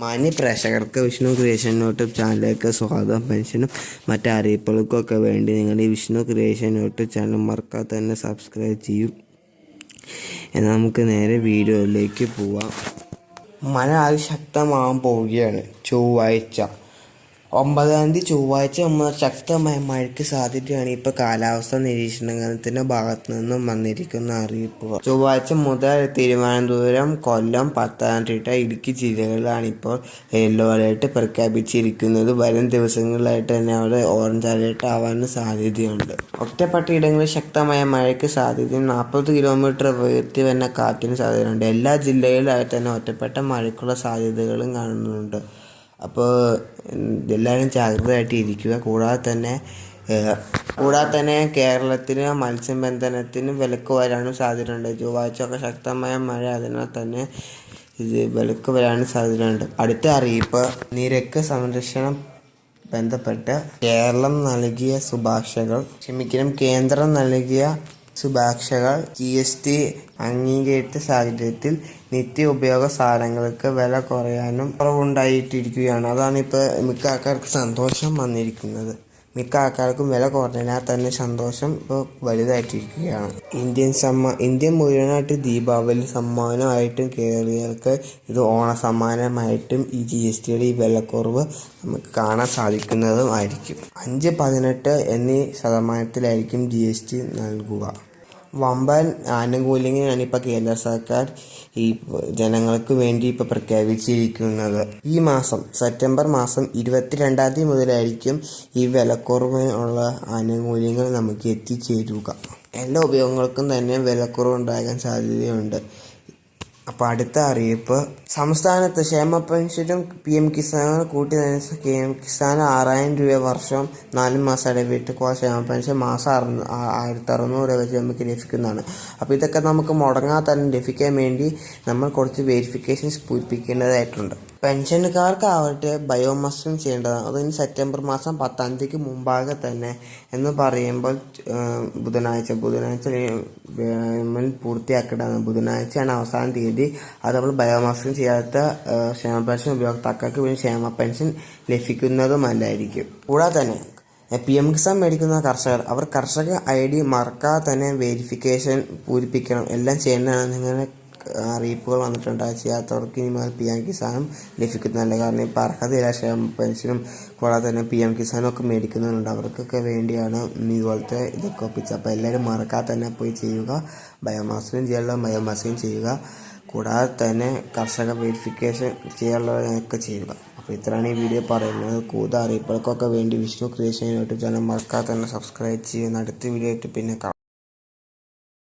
മാന്യ പ്രേക്ഷകർക്ക് Vishnu creation YouTube ചാനലിലേക്ക് സ്വാഗതം. പെൻഷനും മറ്റ് അറിയിപ്പുകൾക്കൊക്കെ വേണ്ടി നിങ്ങൾ ഈ വിഷ്ണു ക്രിയേഷൻ യൂട്യൂബ് ചാനൽ മറക്കാതെ തന്നെ സബ്സ്ക്രൈബ് ചെയ്യും. എന്നാൽ നമുക്ക് നേരെ വീഡിയോയിലേക്ക് പോവാം. മഴ അതിശക്തമാകാൻ പോവുകയാണ്. ചൊവ്വാഴ്ച. ഒമ്പതാം തീയതി ചൊവ്വാഴ്ച നമ്മൾ ശക്തമായ മഴയ്ക്ക് സാധ്യതയാണ് ഇപ്പോൾ കാലാവസ്ഥ നിരീക്ഷണത്തിന്റെ ഭാഗത്തു നിന്നും വന്നിരിക്കുന്ന അറിയിപ്പുകൾ. ചൊവ്വാഴ്ച മുതൽ തിരുവനന്തപുരം കൊല്ലം പത്തനംതിട്ട ഇടുക്കി ജില്ലകളിലാണ് ഇപ്പോൾ യെല്ലോ അലേർട്ട് പ്രഖ്യാപിച്ചിരിക്കുന്നത്. വരും ദിവസങ്ങളിലായിട്ട് തന്നെ അവിടെ ഓറഞ്ച് അലേർട്ട് ആവാനും സാധ്യതയുണ്ട്. ഒറ്റപ്പെട്ട ഇടങ്ങളിൽ ശക്തമായ മഴയ്ക്ക് സാധ്യതയും നാൽപ്പത് കിലോമീറ്റർ ഉയർത്തി വരുന്ന കാറ്റിന് സാധ്യതയുണ്ട്. എല്ലാ ജില്ലകളിലായിട്ട് തന്നെ ഒറ്റപ്പെട്ട മഴയ്ക്കുള്ള സാധ്യതകളും കാണുന്നുണ്ട്. അപ്പോൾ എല്ലാവരും ജാഗ്രതയായിട്ട് ഇരിക്കുക. കൂടാതെ തന്നെ കൂടാതെ തന്നെ കേരളത്തിന് മത്സ്യബന്ധനത്തിന് വിലക്ക് വരാനും സാധ്യതയുണ്ട്. ചൊവ്വാഴ്ച ഒക്കെ ശക്തമായ മഴ അതിനാൽ തന്നെ ഇത് വിലക്ക് വരാനും സാധ്യതയുണ്ട്. അടുത്ത അറിയിപ്പ് നിരക്ക് സംരക്ഷണം ബന്ധപ്പെട്ട് കേരളം നൽകിയ ശുപാർശകൾ ക്ഷമിക്കണം കേന്ദ്രം നൽകിയ ശുപാർശകൾ ജി എസ് ടി അംഗീകരിച്ച സാഹചര്യത്തിൽ നിത്യ ഉപയോഗ സാധനങ്ങൾക്ക് വില കുറയാനും കുറവുണ്ടായിട്ടിരിക്കുകയാണ്. അതാണ് ഇപ്പോൾ മിക്ക ആൾക്കാർക്ക് സന്തോഷം വന്നിരിക്കുന്നത്. മിക്ക ആൾക്കാർക്കും വില കുറഞ്ഞാൽ തന്നെ സന്തോഷം ഇപ്പോൾ വലുതായിട്ടിരിക്കുകയാണ്. ഇന്ത്യൻ സമ്മാ ഇന്ത്യ മുഴുവനായിട്ട് ദീപാവലി സമ്മാനമായിട്ടും കേരളീയർക്ക് ഇത് ഓണ സമ്മാനമായിട്ടും ഈ ജി എസ് ടിയുടെ ഈ വിലക്കുറവ് നമുക്ക് കാണാൻ സാധിക്കുന്നതും ആയിരിക്കും. അഞ്ച് പതിനെട്ട് എന്നീ ശതമാനത്തിലായിരിക്കും ജി എസ് ടി നൽകുക. വമ്പൻ ആനുകൂല്യങ്ങൾ ഇപ്പോൾ കേന്ദ്ര സർക്കാർ ഈ ജനങ്ങൾക്ക് വേണ്ടി ഇപ്പോൾ പ്രഖ്യാപിച്ചിരിക്കുന്നത്. ഈ മാസം സെപ്റ്റംബർ മാസം ഇരുപത്തിരണ്ടാം തീയതി മുതലായിരിക്കും ഈ വിലക്കുറവിനുള്ള ആനുകൂല്യങ്ങൾ നമുക്ക് എത്തിച്ചേരുക. എല്ലാ ഉപയോഗങ്ങൾക്കും തന്നെ വിലക്കുറവ് ഉണ്ടാകാൻ സാധ്യതയുണ്ട്. അപ്പോൾ അടുത്ത അറിയിപ്പ്. സംസ്ഥാനത്ത് ക്ഷേമ പെൻഷനും പി എം കിസാനും കൂട്ടി നയിച്ച കെ എം കിസാൻ ആറായിരം രൂപ വർഷം നാല് മാസം ഇടവിട്ട് കോ- ക്ഷേമ പെൻഷൻ മാസം അറുന്നൂ ആയിരത്തി അറുന്നൂറ് രൂപ വെച്ച് നമുക്ക് ലഭിക്കുന്നതാണ്. അപ്പോൾ ഇതൊക്കെ നമുക്ക് മുടങ്ങാതെ തന്നെ ലഭിക്കാൻ വേണ്ടി നമ്മൾ കുറച്ച് വെരിഫിക്കേഷൻസ് പൂരിപ്പിക്കേണ്ടതായിട്ടുണ്ട്. പെൻഷനുകാർക്കാവട്ടെ ബയോമസ്റ്റും ചെയ്യേണ്ടതാണ്. അതിന് സെപ്റ്റംബർ മാസം പത്താം തീയതിക്ക് മുമ്പാകെ തന്നെ എന്ന് പറയുമ്പോൾ ബുധനാഴ്ച ബുധനാഴ്ച പൂർത്തിയാക്കേണ്ടതാണ്. ബുധനാഴ്ചയാണ് അവസാന തീയതി. അത് നമ്മൾ ബയോമാസ്കും ചെയ്യാത്ത ക്ഷേമ പെൻഷൻ ഉപയോക്താക്കൾക്ക് വേണ്ടി ക്ഷേമ പെൻഷൻ ലഭിക്കുന്നതുമല്ലായിരിക്കും കൂടാതെ തന്നെ പി എം കിസാൻ മേടിക്കുന്ന കർഷകർ അവർ കർഷക ഐ ഡി മറക്കാതെ തന്നെ വെരിഫിക്കേഷൻ പൂരിപ്പിക്കണം. എല്ലാം ചെയ്യേണ്ടതാണ്. നിങ്ങളുടെ അറിയിപ്പുകൾ വന്നിട്ടുണ്ട്. ചെയ്യാത്തവർക്ക് ഇനി മുതൽ പി എം കിസാനും ലഭിക്കുന്നതല്ല കാരണം ഇപ്പോൾ അർഹതയില്ല ക്ഷേമ പെൻഷനും കൂടാതെ തന്നെ പി എം കിസാനും ഒക്കെ മേടിക്കുന്നുണ്ട്. അവർക്കൊക്കെ വേണ്ടിയാണ് ഇതുപോലത്തെ ഇതൊക്കെ ഒപ്പിച്ചത്. അപ്പോൾ എല്ലാവരും മറക്കാതെ തന്നെ പോയി ചെയ്യുക. ബയോമാസിനും ചെയ്യാനുള്ള ബയോമാസിനും ചെയ്യുക. കൂടാതെ തന്നെ കർഷക വെരിഫിക്കേഷൻ ചെയ്യാനുള്ളതൊക്കെ ചെയ്യുക. അപ്പോൾ ഇത്രയാണ് ഈ വീഡിയോ പറയുന്നത്. കൂടുതൽ അറിയിപ്പുകൾക്കൊക്കെ വേണ്ടി വിഷ്ണു ക്രിയേഷൻ യൂട്യൂബ് ചാനൽ മറക്കാതെ തന്നെ സബ്സ്ക്രൈബ് ചെയ്യുന്ന അടുത്ത വീഡിയോ ആയിട്ട് പിന്നെ കാണാം.